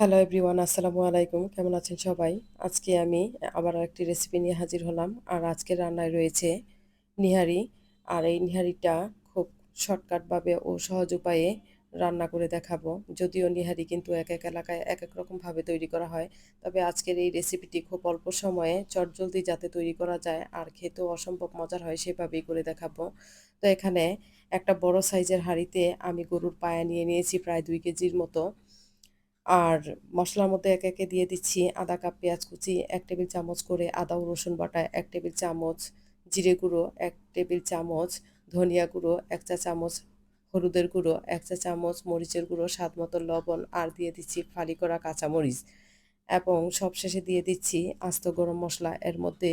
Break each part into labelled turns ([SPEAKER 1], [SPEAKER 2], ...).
[SPEAKER 1] Hello everyone আসসালামু আলাইকুম। কেমন আছেন সবাই? আজকে আমি আবার একটি রেসিপি নিয়ে হাজির হলাম। আর আজকের রান্নায় রয়েছে নিহারি। আর এই নিহারিটা খুব শর্টকাটভাবে ও সহজ উপায়ে রান্না করে দেখাবো। যদিও নিহারি কিন্তু এক এক এলাকায় এক এক রকমভাবে তৈরি করা হয়। তবে আজকের এই রেসিপিটি খুব অল্প সময়ে চটজলদি যাতে তৈরি করা যায় আর খেতেও অসম্ভব মজার হয় সেভাবেই করে দেখাবো। তো এখানে একটা বড় সাইজের হাঁড়িতে আমি গরুর পায়া নিয়ে নিয়েছি প্রায় দুই কেজির মতো। আর মশলার মধ্যে একে একে দিয়ে দিচ্ছি আধা কাপ, পেঁয়াজ কুচি, এক টেবিল চামচ করে আদা ও রসুন বাটা, এক টেবিল চামচ জিরে গুঁড়ো, এক টেবিল চামচ ধনিয়া গুঁড়ো, এক চা চামচ হলুদের গুঁড়ো, এক চা চামচ মরিচের গুঁড়ো, স্বাদ মতো লবণ আর দিয়ে দিচ্ছি ফালি করা কাঁচামরিচ। এবং সবশেষে দিয়ে দিচ্ছি আস্ত গরম মশলা। এর মধ্যে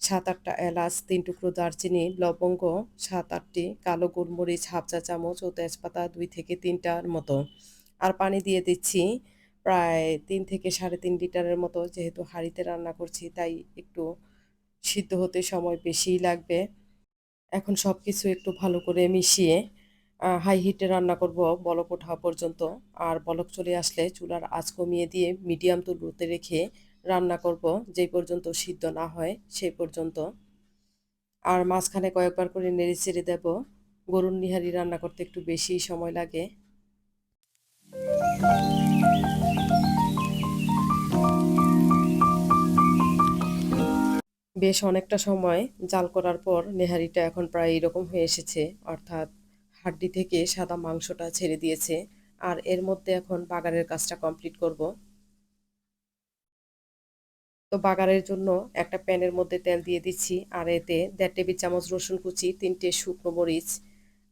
[SPEAKER 1] সাত আটটা এলাচ, তিন টুকরো দারচিনি, লবঙ্গ, সাত আটটি কালো গোলমরিচ, হাফ চা চামচ ও তেজপাতা দুই থেকে তিনটার মতো। আর পানি দিয়ে দিচ্ছি। প্রায় তিন থেকে সাড়ে তিন লিটারের মতো যেহেতু হাঁড়িতে রান্না করছি, তাই একটু সিদ্ধ হতে সময় বেশিই লাগবে। এখন সব কিছু একটু ভালো করে মিশিয়ে হাই হিটে রান্না করব বলক ওঠা পর্যন্ত। আর বলক চলে আসলে চুলার আঁচ কমিয়ে দিয়ে মিডিয়াম তুলতে রেখে রান্না করব। যেই পর্যন্ত সিদ্ধ না হয় সেই পর্যন্ত। আর মাঝখানে কয়েকবার করে নেড়ে চেড়ে দেব। গরুর নিহারি রান্না করতে একটু বেশি সময় লাগে। বেশ অনেকটা সময় জাল করার পর নেহারিটা এখন প্রায় এরকম হয়ে এসেছে, অর্থাৎ হাড্ডি থেকে সাদা মাংসটা ছেড়ে দিয়েছে। আর এর মধ্যে এখন বাগারের কাজটা কমপ্লিট করব। তো বাগারের জন্য একটা প্যানের মধ্যে তেল দিয়ে দিচ্ছি, আর এতে দেড় টেবিল চামচ রসুন কুচি, তিনটে শুকনো মরিচ,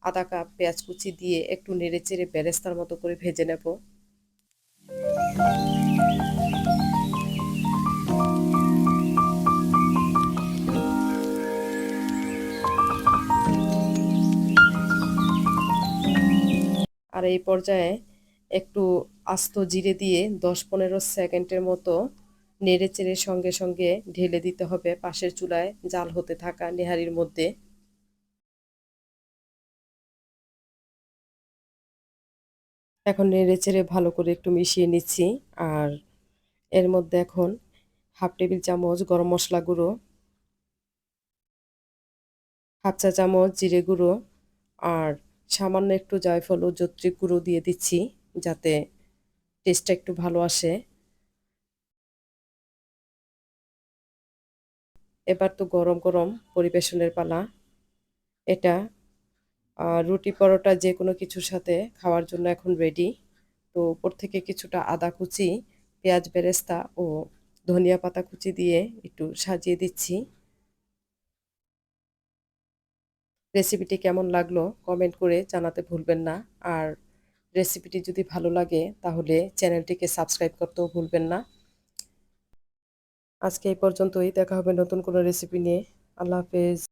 [SPEAKER 1] আধা কাপ পেঁয়াজ কুচি দিয়ে একটু নেড়ে চেড়ে বেরেস্তার মতো করে ভেজে নেব। আর এই পর্যায়ে একটু আস্ত জিরে দিয়ে দশ পনেরো সেকেন্ডের মতো নেড়ে চেড়ে সঙ্গে সঙ্গে ঢেলে দিতে হবে। পাশের চুলায় জাল হতে থাকা নেহারির মধ্যে। এখন নেড়ে চেড়ে ভালো করে একটু মিশিয়ে নিচ্ছি। আর এর মধ্যে এখন হাফ টেবিল চামচ গরম মশলা গুঁড়ো, হাফ চা চামচ জিরে গুঁড়ো আর সামান্য একটু জায়ফল ও জত্রিক গুঁড়ো দিয়ে দিচ্ছি যাতে টেস্টটা একটু ভালো আসে। এবার তো গরম গরম পরিবেশনের পালা। এটা রুটি পরোটা যে কোনো কিছুর সাথে খাওয়ার জন্য এখন রেডি তো উপর থেকে কিছুটা আদা কুচি, পেঁয়াজ বেরেস্তা ও ধনিয়া পাতা কুচি দিয়ে একটু সাজিয়ে দিচ্ছি। রেসিপিটি কেমন লাগল কমেন্ট করে জানাতে ভুলবেন না। আর রেসিপিটি যদি ভালো লাগে তাহলে চ্যানেলটিকে সাবস্ক্রাইব করতেও ভুলবেন না। আজকে এই পর্যন্তই, দেখা হবে নতুন কোনো রেসিপি নিয়ে। আল্লাহ হাফেজ।